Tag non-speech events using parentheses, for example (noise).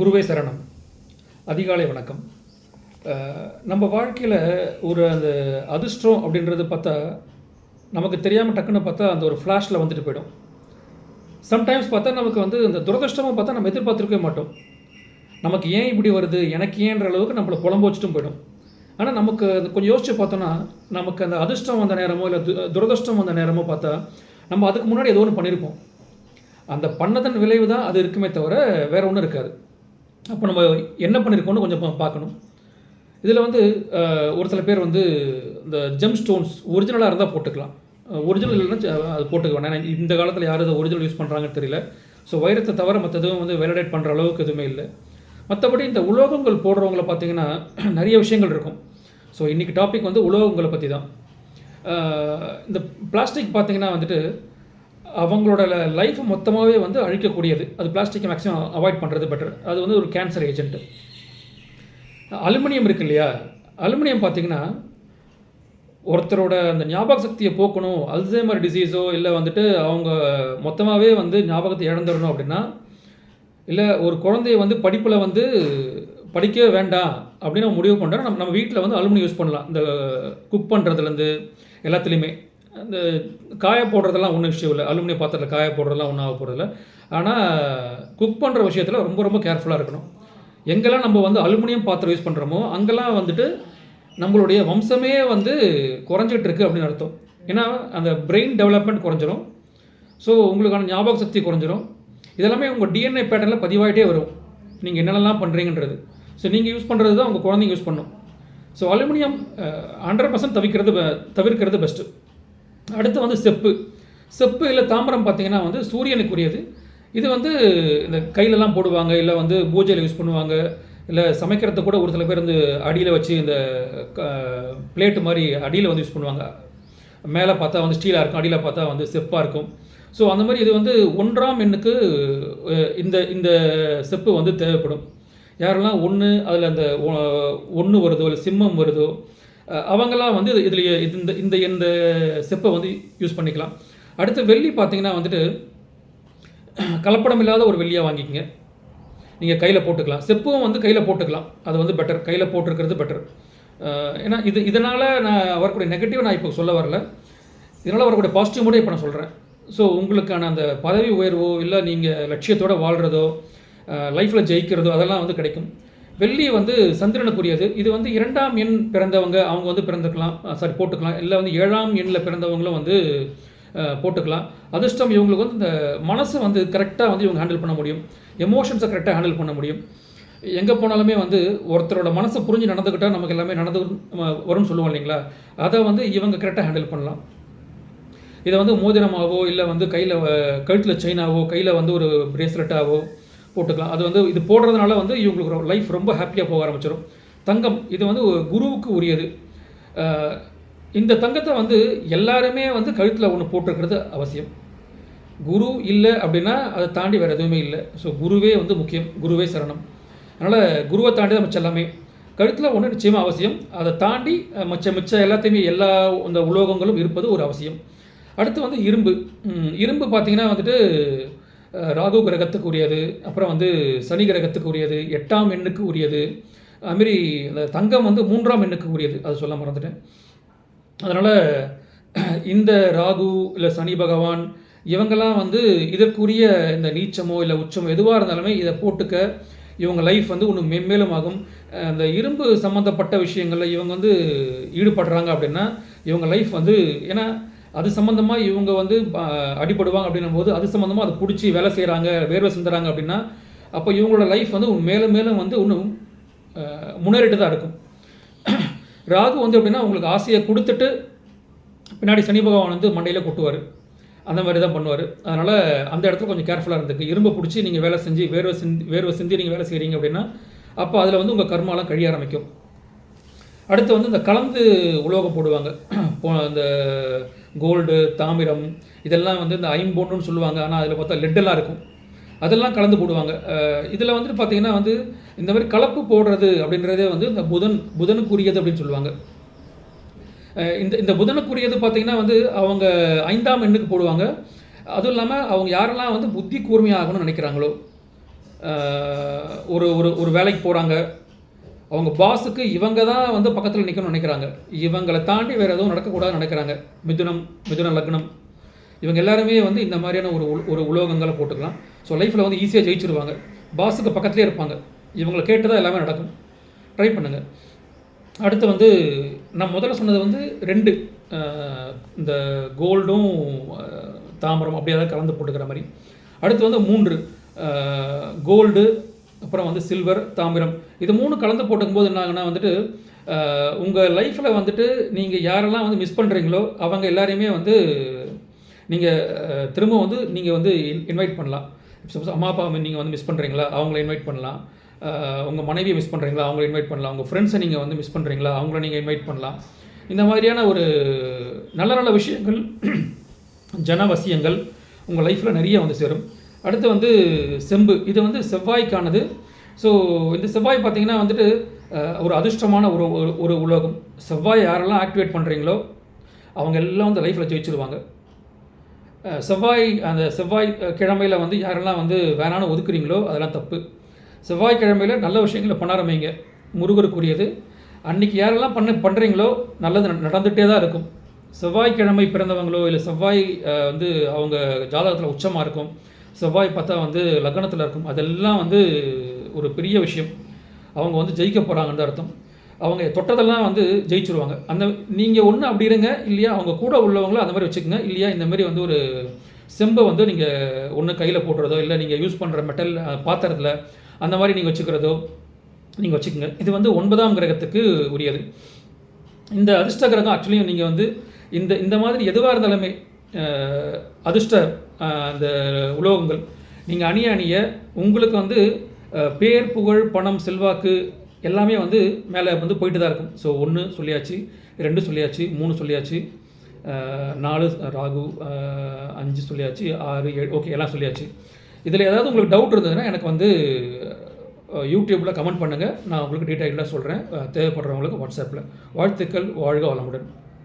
குருவே சரணம். அதிகாலை வணக்கம். நம்ம வாழ்க்கையில் ஒரு அந்த அதிர்ஷ்டம் அப்படின்றது பார்த்தா நமக்கு தெரியாமல் டக்குன்னு பார்த்தா அந்த ஒரு ஃப்ளாஷில் வந்துட்டு போயிடும். சம்டைம்ஸ் பார்த்தா நமக்கு வந்து அந்த துரதிருஷ்டமாக பார்த்தா நம்ம எதிர்பார்த்துருக்கவே மாட்டோம். நமக்கு ஏன் இப்படி வருது எனக்கு ஏன்ற அளவுக்கு நம்மளை குழம்பு வச்சுட்டும் போயிடும். ஆனால் நமக்கு அது கொஞ்சம் யோசிச்சு பார்த்தோன்னா நமக்கு அந்த அதிர்ஷ்டம் வந்த நேரமோ இல்லை து துரதிர்ஷ்டம் வந்த நேரமோ பார்த்தா நம்ம அதுக்கு முன்னாடி ஏதோ ஒன்று பண்ணியிருப்போம் அந்த பண்ணதன் விளைவு தான் அது இருக்குமே தவிர வேறு ஒன்றும் இருக்காது. அப்போ நம்ம என்ன பண்ணியிருக்கோம்னு கொஞ்சம் பார்க்கணும். இதில் வந்து ஒரு சில பேர் வந்து இந்த ஜெம் ஸ்டோன்ஸ் ஒரிஜினலாக இருந்தால் போட்டுக்கலாம். ஒரிஜினல் இல்லைன்னா அது போட்டுக்க வேணாம். ஏன்னா இந்த காலத்தில் யார் அதை ஒரிஜினல் யூஸ் பண்ணுறாங்கன்னு தெரியல. ஸோ வைரத்தை தவிர மற்ற எதுவும் வந்து வேலிடேட் பண்ணுற அளவுக்கு எதுவுமே இல்லை. மற்றபடி இந்த உலோகங்கள் போடுறவங்கள பார்த்தீங்கன்னா (clears throat) நிறைய விஷயங்கள் இருக்கும். ஸோ இன்றைக்கி டாபிக் வந்து உலோகங்களை பற்றி தான் இந்த பிளாஸ்டிக் பார்த்திங்கன்னா வந்துட்டு அவங்களோட லைஃப் மொத்தமாகவே வந்து அழிக்கக்கூடியது. அது பிளாஸ்டிக்கை மேக்ஸிமம் அவாய்ட் பண்ணுறது பெட்டர் அது வந்து ஒரு கேன்சர் ஏஜென்ட்டு அலுமினியம் இருக்கு இல்லையா? அலுமினியம் பார்த்தீங்கன்னா ஒருத்தரோட அந்த ஞாபக சக்தியை போக்கணும் அல்சைமர் டிசீஸோ இல்லை வந்துட்டு அவங்க மொத்தமாகவே வந்து ஞாபகத்தை இழந்துடணும் அப்படின்னா இல்லை ஒரு குழந்தைய வந்து படிப்பில் வந்து படிக்கவே வேண்டாம் அப்படின்னு அவங்க முடிவு பண்ணுறோம் நம்ம நம்ம வீட்டில் வந்து அலுமினியம் யூஸ் பண்ணலாம். இந்த குக் பண்ணுறதுலேருந்து எல்லாத்துலேயுமே. அந்த காய போடுறதெல்லாம் ஒன்றும் விஷயம் இல்லை. அலுமினிய பாத்திரத்தில் காய போடுறதெல்லாம் ஒன்றும் ஆக போகிறதில்ல ஆனால் குக் பண்ணுற விஷயத்தில் ரொம்ப ரொம்ப கேர்ஃபுல்லாக இருக்கணும். எங்கெல்லாம் நம்ம வந்து அலுமினியம் பாத்திரம் யூஸ் பண்ணுறோமோ அங்கெல்லாம் வந்துட்டு நம்மளுடைய வம்சமே வந்து குறைஞ்சிட்டு இருக்குது அப்படின்னு அர்த்தம். ஏன்னா அந்த பிரெயின் டெவலப்மெண்ட் குறைஞ்சிரும். ஸோ உங்களுக்கான ஞாபக சக்தி குறைஞ்சிரும். இதெல்லாமே உங்கள் டிஎன்ஏ பேட்டர்னில் பதிவாகிட்டே வரும். நீங்கள் என்னென்னலாம் பண்ணுறீங்கன்றது ஸோ நீங்கள் யூஸ் பண்ணுறது தான் உங்கள் குழந்தைங்க யூஸ் பண்ணும். ஸோ அலுமினியம் ஹண்ட்ரட் பர்சன்ட் தவிர்க்கிறது தவிர்க்கிறது பெஸ்ட்டு அடுத்து வந்து செப்பு. செப்பு இல்லை தாம்பரம் பார்த்தீங்கன்னா வந்து சூரியனுக்குரியது. இது வந்து இந்த கையிலலாம் போடுவாங்க இல்லை வந்து பூஜையில் யூஸ் பண்ணுவாங்க இல்லை சமைக்கிறத கூட ஒரு சில பேர் வந்து அடியில் வச்சு இந்த பிளேட்டு மாதிரி அடியில் வந்து யூஸ் பண்ணுவாங்க. மேலே பார்த்தா வந்து ஸ்டீலாக இருக்கும் அடியில் பார்த்தா வந்து செப்பாக இருக்கும். ஸோ அந்த மாதிரி இது வந்து ஒன்றாம் எண்ணுக்கு இந்த இந்த செப்பு வந்து தேவைப்படும். யாரெல்லாம் ஒன்று அதில் அந்த ஒன்று வருதோ இல்லை சிம்மம் வருதோ அவங்களாம் வந்து இதில் இந்த இந்த இந்த செப்பை வந்து யூஸ் பண்ணிக்கலாம். அடுத்து வெள்ளி பார்த்தீங்கன்னா வந்துட்டு கலப்படம் இல்லாத ஒரு வெள்ளியாக வாங்கிக்கங்க. நீங்கள் கையில் போட்டுக்கலாம். செப்பும் வந்து கையில் போட்டுக்கலாம். அது வந்து பெட்டர் கையில் போட்டிருக்கிறது பெட்டர் ஏன்னா இது இதனால் நான் வரக்கூடிய நெகட்டிவ் நான் இப்போ சொல்ல வரல. இதனால் வரக்கூடிய பாசிட்டிவ் கூட இப்போ நான் சொல்கிறேன் ஸோ உங்களுக்கான அந்த பதவி உயர்வோ இல்லை நீங்கள் லட்சியத்தோடு வாழ்கிறதோ லைஃப்பில் ஜெயிக்கிறதோ அதெல்லாம் வந்து கிடைக்கும். வெள்ளி வந்து சந்திரனுக்குரியது. இது வந்து இரண்டாம் எண் பிறந்தவங்க அவங்க வந்து பிறந்துக்கலாம் சாரி போட்டுக்கலாம். இல்லை வந்து ஏழாம் எண்ணில் பிறந்தவங்களும் வந்து போட்டுக்கலாம். அதிர்ஷ்டம் இவங்களுக்கு வந்து இந்த மனசை வந்து கரெக்டாக வந்து இவங்க ஹேண்டில் பண்ண முடியும். எமோஷன்ஸை கரெக்டாக ஹேண்டில் பண்ண முடியும். எங்கே போனாலுமே வந்து ஒருத்தரோட மனசை புரிஞ்சு நடந்துக்கிட்டால் நமக்கு எல்லாமே நடந்து வரும்னு சொல்லுவோம் இல்லைங்களா? அதை வந்து இவங்க கரெக்டாக ஹேண்டில் பண்ணலாம். இதை வந்து மோதிரமாகவோ இல்லை வந்து கையில் கழுத்தில் செயினாவோ கையில் வந்து ஒரு பிரேஸ்லெட்டாவோ போட்டுக்கலாம். அது வந்து இது போடுறதுனால வந்து இவங்களுக்கு லைஃப் ரொம்ப ஹாப்பியாக போக ஆரம்பிச்சிடும் தங்கம் இது வந்து ஒரு குருவுக்கு உரியது. இந்த தங்கத்தை வந்து எல்லாருமே வந்து கழுத்தில் ஒன்று போட்டிருக்கிறது அவசியம். குரு இல்லை அப்படின்னா அதை தாண்டி வேறு எதுவுமே இல்லை. ஸோ குருவே வந்து முக்கியம். குருவே சரணம். அதனால் குருவை தாண்டி தான் மிச்சம் எல்லாமே. கழுத்தில் ஒன்று நிச்சயமாக அவசியம். அதை தாண்டி மிச்ச மிச்ச எல்லாத்தையுமே எல்லா இந்த உலோகங்களும் இருப்பது ஒரு அவசியம். அடுத்து வந்து இரும்பு. இரும்பு பார்த்திங்கன்னா வந்துட்டு ராகு கிரகத்துக்கு உரியது அப்புறம் வந்து சனி கிரகத்துக்கு உரியது எட்டாம் எண்ணுக்கு உரியது அதுமாரி இந்த தங்கம் வந்து மூன்றாம் எண்ணுக்கு உரியது அது சொல்ல மறந்துட்டேன். அதனால் இந்த ராகு இல்லை சனி பகவான் இவங்கெல்லாம் வந்து இதற்குரிய இந்த நீச்சமோ இல்லை உச்சமோ எதுவாக இருந்தாலுமே இதை போட்டுக்க இவங்க லைஃப் வந்து ஒன்று மென்மேலும் ஆகும். அந்த இரும்பு சம்மந்தப்பட்ட விஷயங்களில் இவங்க வந்து ஈடுபடுறாங்க அப்படின்னா இவங்க லைஃப் வந்து ஏன்னா அது சம்மந்தமாக இவங்க வந்து அடிபடுவாங்க அப்படின்னும் போது அது சம்மந்தமாக அதை பிடிச்சி வேலை செய்கிறாங்க வேர்வை சிந்துறாங்க அப்படின்னா அப்போ இவங்களோட லைஃப் வந்து மேலும் மேலும் வந்து இன்னும் முன்னேறிட்டு தான் இருக்கும். ராகு வந்து எப்படின்னா உங்களுக்கு ஆசையை கொடுத்துட்டு பின்னாடி சனி பகவான் வந்து மண்டையில் கொட்டுவார். அந்த மாதிரி தான் பண்ணுவார். அதனால் அந்த இடத்துல கொஞ்சம் கேர்ஃபுல்லாக இருந்துக்கு. இரும்பை பிடிச்சி நீங்கள் வேலை செஞ்சு வேர்வை சிந்தி வேர்வை சிந்தி நீங்கள் வேலை செய்கிறீங்க அப்படின்னா அப்போ அதில் வந்து உங்கள் கர்மாலாம் கழிய ஆரம்பிக்கும். அடுத்து வந்து இந்த கலந்து உலோகம் போடுவாங்க. இந்த கோல்டு தாமிரம் இதெல்லாம் வந்து இந்த ஐம்பொன்னுன்னு சொல்லுவாங்க. ஆனால் அதில் பார்த்தா லெட்டெல்லாம் இருக்கும். அதெல்லாம் கலந்து போடுவாங்க. இதில் வந்துட்டு பார்த்தீங்கன்னா வந்து இந்த மாதிரி கலப்பு போடுறது அப்படின்றதே வந்து இந்த புதன் புதனுக்குரியது அப்படின்னு சொல்லுவாங்க. இந்த இந்த புதனுக்குரியது பார்த்திங்கன்னா வந்து அவங்க ஐந்தாம் எண்ணுக்கு போடுவாங்க. அதுவும் இல்லாமல் அவங்க யாரெல்லாம் வந்து புத்தி கூர்மையாகணும்னு நினைக்கிறாங்களோ ஒரு ஒரு ஒரு வேலைக்கு போகிறாங்க அவங்க பாஸுக்கு இவங்க தான் வந்து பக்கத்தில் நிற்கணும்னு நினைக்கிறாங்க. இவங்களை தாண்டி வேறு எதுவும் நடக்கக்கூடாதுன்னு நினைக்கிறாங்க. மிதுனம் மிதுன லக்னம். இவங்க எல்லாருமே வந்து இந்த மாதிரியான ஒரு ஒரு உலோகங்களை போட்டுக்கலாம். ஸோ லைஃப்பில் வந்து ஈஸியாக ஜெயிச்சிருவாங்க. பாஸுக்கு பக்கத்துலேயே இருப்பாங்க. இவங்களை கேட்டு தான் எல்லாமே நடக்கும். ட்ரை பண்ணுங்கள் அடுத்து வந்து நான் முதல்ல சொன்னது வந்து ரெண்டு இந்த கோல்டும் தாமரம் அப்படியே ஏதாவது கலந்து போட்டுக்கிற மாதிரி. அடுத்து வந்து மூன்று கோல்டு அப்புறம் வந்து சில்வர் தாமிரம். இது மூணு கலந்து போட்டுக்கும்போது என்ன ஆகுனா வந்துட்டு உங்கள் லைஃப்பில் வந்துட்டு நீங்கள் யாரெல்லாம் வந்து மிஸ் பண்ணுறீங்களோ அவங்க எல்லாரையுமே வந்து நீங்கள் திரும்ப வந்து நீங்கள் வந்து இன்வைட் பண்ணலாம். சப்போஸ் அம்மா அப்பா நீங்கள் வந்து மிஸ் பண்ணுறீங்களா அவங்கள இன்வைட் பண்ணலாம். உங்கள் மனைவியை மிஸ் பண்ணுறீங்களா அவங்கள இன்வைட் பண்ணலாம். உங்கள் ஃப்ரெண்ட்ஸை நீங்கள் வந்து மிஸ் பண்ணுறீங்களா அவங்கள நீங்கள் இன்வைட் பண்ணலாம். இந்த மாதிரியான ஒரு நல்ல நல்ல விஷயங்கள் (clears throat) ஜனவசியங்கள் உங்கள் லைஃப்பில் நிறைய வந்து சேரும். அடுத்து வந்து செம்பு. இது வந்து செவ்வாய்க்கானது. ஸோ இந்த செவ்வாய் பார்த்தீங்கன்னா வந்துட்டு ஒரு அதிர்ஷ்டமான ஒரு ஒரு- உலோகம். செவ்வாய் யாரெல்லாம் ஆக்டிவேட் பண்ணுறீங்களோ அவங்க எல்லாம் வந்து லைஃப்பில் ஜெயிச்சிருவாங்க. செவ்வாய் அந்த செவ்வாய் கிழமையில் கிழமையில வந்து யாரெல்லாம் வந்து வேணான்னு ஒதுக்குறீங்களோ அதெல்லாம் தப்பு. செவ்வாய் கிழமையில் நல்ல விஷயங்களை பண்ண ஆரம்பிங்க. முருகருக்குரியது. அன்றைக்கி யாரெல்லாம் பண்ண பண்ணுறீங்களோ நல்லது நடந்துகிட்டே தான் இருக்கும். செவ்வாய்க்கிழமை பிறந்தவங்களோ இல்லை செவ்வாய் வந்து அவங்க ஜாதகத்தில் உச்சமாக இருக்கும். செவ்வாய் பார்த்தா வந்து லக்னத்தில் இருக்கும். அதெல்லாம் வந்து ஒரு பெரிய விஷயம். அவங்க வந்து ஜெயிக்க போகிறாங்கன்னு அர்த்தம். அவங்க தொட்டதெல்லாம் வந்து ஜெயிச்சிருவாங்க. அந்த நீங்கள் ஒன்று அப்படி இருங்க இல்லையா அவங்க கூட உள்ளவங்களும் அந்த மாதிரி வச்சுக்கோங்க. இல்லையா இந்த மாதிரி வந்து ஒரு செம்பை வந்து நீங்கள் ஒன்று கையில் போட்டுறதோ இல்லை நீங்கள் யூஸ் பண்ணுற மெட்டல் பாத்திரத்தில் அந்த மாதிரி நீங்கள் வச்சுக்கிறதோ நீங்கள் வச்சுக்கோங்க. இது வந்து ஒன்பதாம் கிரகத்துக்கு உரியது. இந்த அதிர்ஷ்ட கிரகம் ஆக்சுவலி நீங்கள் வந்து இந்த இந்த மாதிரி எதுவாக இருந்தாலுமே அதிர்ஷ்ட அந்த உலோகங்கள். நீங்கள் அணிய அணிய உங்களுக்கு வந்து பேர் புகழ் பணம் செல்வாக்கு எல்லாமே வந்து மேலே வந்து போயிட்டு தான் இருக்கும். ஸோ ஒன்று சொல்லியாச்சு ரெண்டு சொல்லியாச்சு மூணு சொல்லியாச்சு நாலு ராகு அஞ்சு சொல்லியாச்சு ஆறு ஏழு ஓகே எல்லாம் சொல்லியாச்சு. இதில் ஏதாவது உங்களுக்கு டவுட் இருந்ததுன்னா எனக்கு வந்து யூடியூப்பில் கமெண்ட் பண்ணுங்கள் நான் உங்களுக்கு டீட்டெயிலாக சொல்கிறேன் தேவைப்படுறவங்களுக்கு வாட்ஸ்அப்பில் வாழ்த்துக்கள் வாழ்க வளமுடன்.